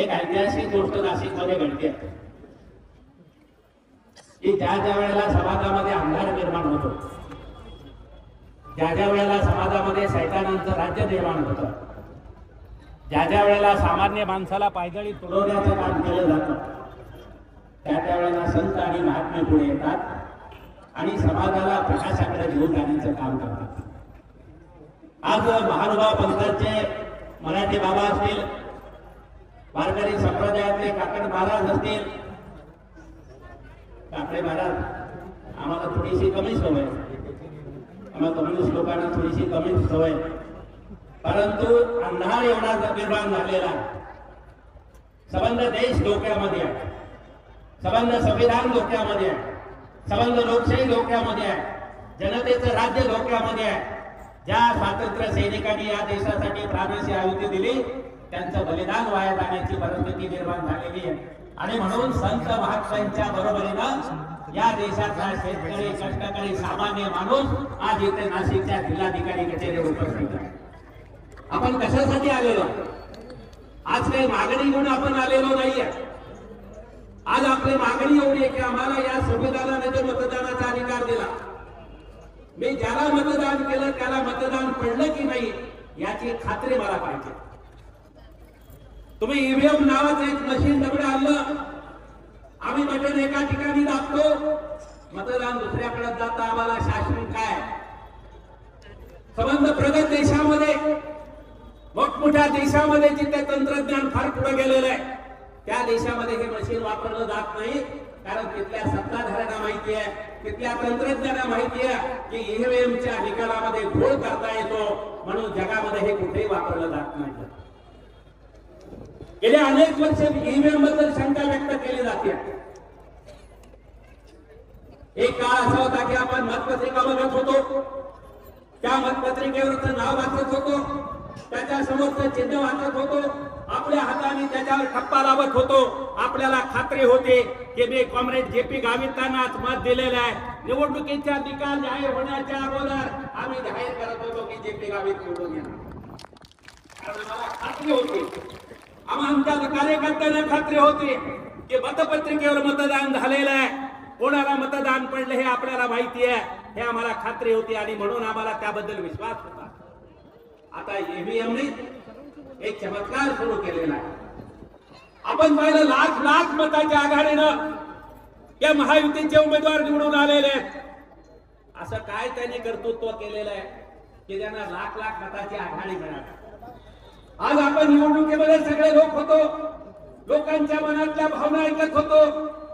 एक ऐतिहासिक गोष्ट नाशिकमध्ये घडते की ज्या ज्या वेळेला समाजामध्ये अंधार निर्माण होतो ज्या ज्या वेळेला समाजामध्ये सैतानांचं राज्य निर्माण होतं ज्या ज्या वेळेला सामान्य माणसाला पायदळी तुडवण्याचं काम केलं जातं त्या त्या वेळेला संत आणि महात्मे पुढे येतात आणि समाजाला प्रकाशाकडे घेऊन जाण्याचं काम करतात. आज महानुभाव पंथाचे मराठी बाबा असतील वारकरी संप्रदायातले काकड महाराज असतील. काकडे महाराज आम्हाला थोडीशी कमी सवय. आम्हाला कम्युनिस्ट लोकांना थोडीशी कमी सवय. परंतु अंधार एवढा निर्माण झालेला संबंध देश डोक्यामध्ये आहे. संबंध संविधान डोक्यामध्ये आहे. संबंध लोकशाही डोक्यामध्ये आहे. जनतेचं राज्य धोक्यामध्ये आहे. ज्या स्वातंत्र्य सैनिकांनी या देशासाठी प्राणाची आहुती दिली त्यांचं बलिदान वाया जाण्याची परिस्थिती निर्माण झालेली आहे. आणि म्हणून संत महात्म्यांच्या बरोबरीनं या देशातला शेतकरी कष्टकरी सामान्य माणूस आज इथे नाशिकच्या जिल्हाधिकारी कचेरी उपस्थित आहे. आपण कशासाठी आलेलो? आज काही मागणी घेऊन आपण आलेलो नाहीये. आज आपली मागणी एवढी आहे की आम्हाला या संविधानाने जो मतदानाचा अधिकार दिला मी ज्याला मतदान केलं त्याला मतदान पडलं की नाही याची खात्री मला पाहिजे. तुम्ही ईव्हीएम नावाचं एक मशीन दगड आणलं. आम्ही बटन एका ठिकाणी दाबतो. मतदान दुसऱ्याकडे जाता आम्हाला शासन काय? संबंध प्रगत देशामध्ये मोठमोठ्या देशामध्ये जिथे तंत्रज्ञान फार पुढे गेलेलं आहे त्या देशामध्ये हे मशीन वापरलं जात नाही. कारण तिथल्या सत्ताधाऱ्यांना माहिती आहे तिथल्या तंत्रज्ञांना माहिती आहे की ईव्हीएमच्या निकालामध्ये घोळ करता येतो. म्हणून जगामध्ये हे कुठेही वापरलं जात नाही. गेल्या अनेक वर्ष ईव्हीएमबद्दल शंका व्यक्त केली जाते. एक काळ असा होता की आपण मतपत्रिका बघत होतो. त्या मतपत्रिकेवरचं नाव वाचत होतो. त्याच्या समोरचं चिन्ह वाचत होतो. आपल्या हाताने त्याच्यावर ठप्पा लावत होतो. आपल्याला खात्री होते की मी कॉम्रेड जे पी गावितांनाच मत दिलेलं आहे. निवडणुकीचा निकाल जाहीर होण्याच्या अगोदर आम्ही जाहीर करत होतो की जे पी गावित निवडून येणार. मला खात्री होती. आम्हा आमच्या कार्यकर्त्यांना खात्री होती की मतपत्रिकेवर मतदान झालेलं आहे कोणाला मतदान पडलं हे आपल्याला माहिती आहे हे आम्हाला खात्री होती आणि म्हणून आम्हाला त्याबद्दल विश्वास होता. आता ईव्हीएमने एक चमत्कार सुरू केलेला आहे. आपण पाहिलं लाख लाख मताच्या आघाडीनं या महायुतीचे उमेदवार निवडून आलेले आहेत. असं काय त्यांनी कर्तृत्व केलेलं आहे की त्यांना लाख लाख मताची आघाडी मिळाली? आज आपण निवडणुकीमध्ये सगळे लोक होतो. लोकांच्या मनातल्या भावना ऐकत होतो.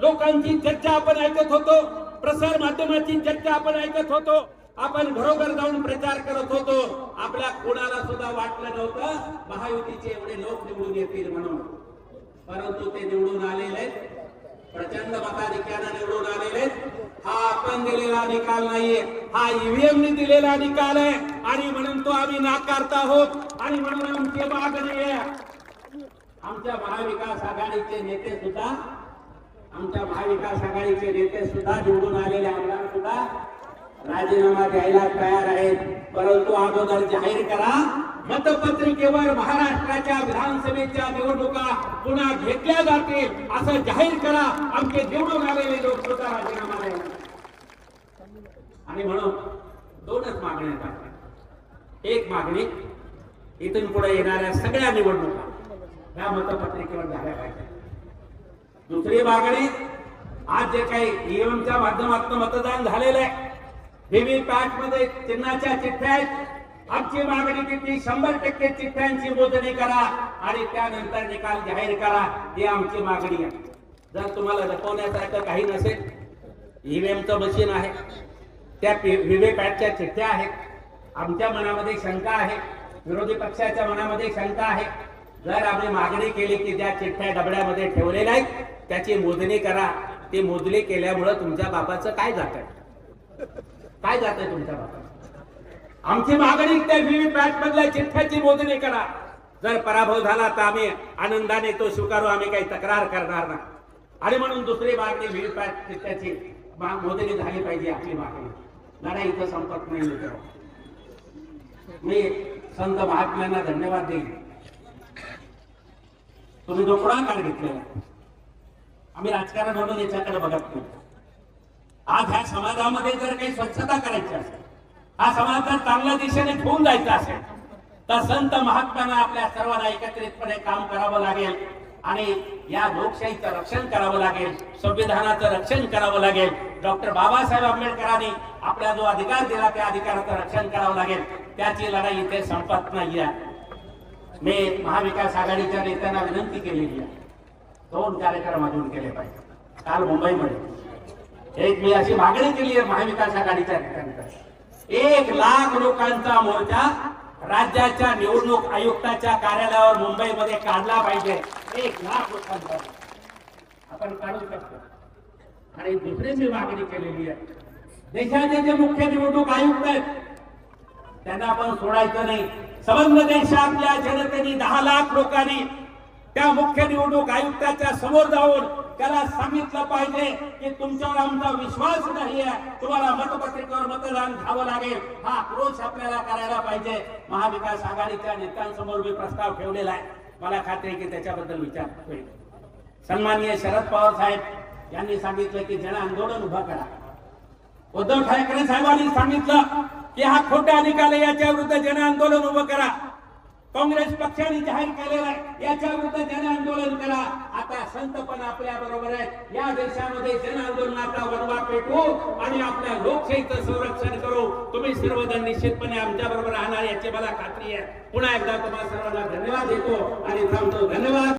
लोकांची चर्चा आपण ऐकत होतो. प्रसार माध्यमाची चर्चा आपण ऐकत होतो. आपण घरोघर जाऊन प्रचार करत होतो. आपल्या कोणाला सुद्धा वाटलं नव्हतं महायुतीचे एवढे लोक निवडून येतील म्हणून. परंतु ते निवडून आलेले प्रचंड मताधिक्यानं निवडून आलेले हा आपण दिलेला निकाल नाहीये. हा ईव्हीएम ने दिलेला निकाल आहे. आणि म्हणून तो आम्ही नाकारत आहोत. आणि म्हणून आमची मागणी आहे. आमच्या महाविकास आघाडीचे नेते सुद्धा आमच्या महाविकास आघाडीचे नेते सुद्धा निवडून आलेले आमदार सुद्धा राजीनामा द्यायला तयार आहेत. परंतु अगोदर जाहीर करा. मतपत्रिकेवर महाराष्ट्राच्या विधानसभेच्या निवडणुका पुन्हा घेतल्या जातील. असं जाहीर करा. आमचे निवडून आलेले लोक सुद्धा राजीनामा द्यायला आणि म्हणून दोनच मागण्या टाकल्या एक मागणी इथून पुढे येणाऱ्या सगळ्या निवडणुका या मतपत्रिकेवर झाल्या पाहिजे. दुसरी मागणी आज जे काही ईएमच्या माध्यमातून मतदान झालेलं आहे व्हीव्हीपॅटमध्ये चिन्हाच्या चिठ्ठ्या आहेत. आमची मागणी किती? शंभर टक्के चिठ्ठ्यांची मोजणी करा आणि त्यानंतर निकाल जाहीर करा. ही आमची मागणी आहे. जर तुम्हाला लपवण्यासारखं काही नसेल ईव्हीएमचं मशीन आहे. त्या विवेकाच्या चिठ्ठ्या आहेत. आमच्या मनामध्ये शंका आहे. विरोधी पक्षाच्या मनामध्ये शंका आहे. जर आम्ही मागणी केली की ज्या चिठ्ठ्या डबड्यामध्ये ठेवलेल्या आहेत त्याची मोजणी करा. ती मोजणी केल्यामुळं तुमच्या बापाचं काय जात आहे काय जात आहे तुमच्या बापाचं? आमची मागणी त्या व्हीव्हीपॅट मधल्या चिठ्ठ्याची मोजणी करा. जर पराभव झाला तर आम्ही आनंदाने तो स्वीकारू. आम्ही काही तक्रार करणार नाही. आणि म्हणून दुसरी मागणी व्हीव्हीपॅट चिठ्ठ्याची मोदणी झाली पाहिजे आपली मागणी लढाई इथं संपत नाही मित्र. मी संत महात्म्यांना धन्यवाद देईन. तुम्ही जो पुढाकार घेतलेला? आम्ही राजकारण म्हणून याच्याकडे बघत नाही. आज ह्या समाजामध्ये जर काही स्वच्छता करायची असेल हा समाज जर चांगल्या दिशेने ठेवून जायचा असेल तर संत महात्म्यांना आपल्या सर्वांना एकत्रितपणे काम करावं लागेल. आणि या लोकशाहीचं रक्षण करावं लागेल संविधानाचं रक्षण करावं लागेल. डॉक्टर बाबासाहेब आंबेडकरांनी आपला जो अधिकार दिला त्या अधिकाराचं रक्षण करावं लागेल. त्याची लढाई इथे संपत नाही मी महाविकास आघाडीच्या नेत्यांना विनंती केलेली आहे. दोन कार्यक्रम अजून केले पाहिजे. काल मुंबईमध्ये. एक मी अशी मागणी केली आहे महाविकास आघाडीच्या नेत्यांकडे. एक लाख लोकांचा मोर्चा राज्याच्या निवडणूक आयुक्ताच्या कार्यालयावर मुंबईमध्ये काढला पाहिजे. एक लाख लोकांचा आपण काढू शकतो. आणि दुसरी मी मागणी केलेली आहे. देशाचे जे मुख्य निवडणूक आयुक्त आहेत त्यांना आपण सोडायचं नाही. संबंध देशातल्या जनतेने दहा लाख लोकांनी त्या मुख्य निवडणूक आयुक्ताच्या समोर जाऊन त्याला सांगितलं पाहिजे की तुमच्यावर आमचा विश्वास नाही आहे. तुम्हाला मतपत्रिकेवर मतदान घ्यावं लागेल. हा आक्रोश आपल्याला करायला पाहिजे. महाविकास आघाडीच्या नेत्यांसमोर मी प्रस्ताव ठेवलेला आहे. मला खात्री आहे की त्याच्याबद्दल विचार होईल. सन्माननीय शरद पवार साहेब यांनी सांगितलं की जन आंदोलन उभं करा. उद्धव ठाकरे साहेबांनी सांगितलं की हा खोटा निकाल याच्या विरुद्ध जन आंदोलन उभं करा. काँग्रेस पक्षाने जाहीर केलेलं आहे. याच्या विरुद्ध जन आंदोलन करा. आता संत पण आपल्या बरोबर आहेत. या देशामध्ये जन आंदोलनाचा वनवा पेटवू आणि आपल्या लोकशाहीचं संरक्षण करू. तुम्ही सर्वजण निश्चितपणे आमच्या बरोबर राहणार याची मला खात्री आहे. पुन्हा एकदा तुम्हाला सर्वांना धन्यवाद देतो आणि थांबतो. धन्यवाद.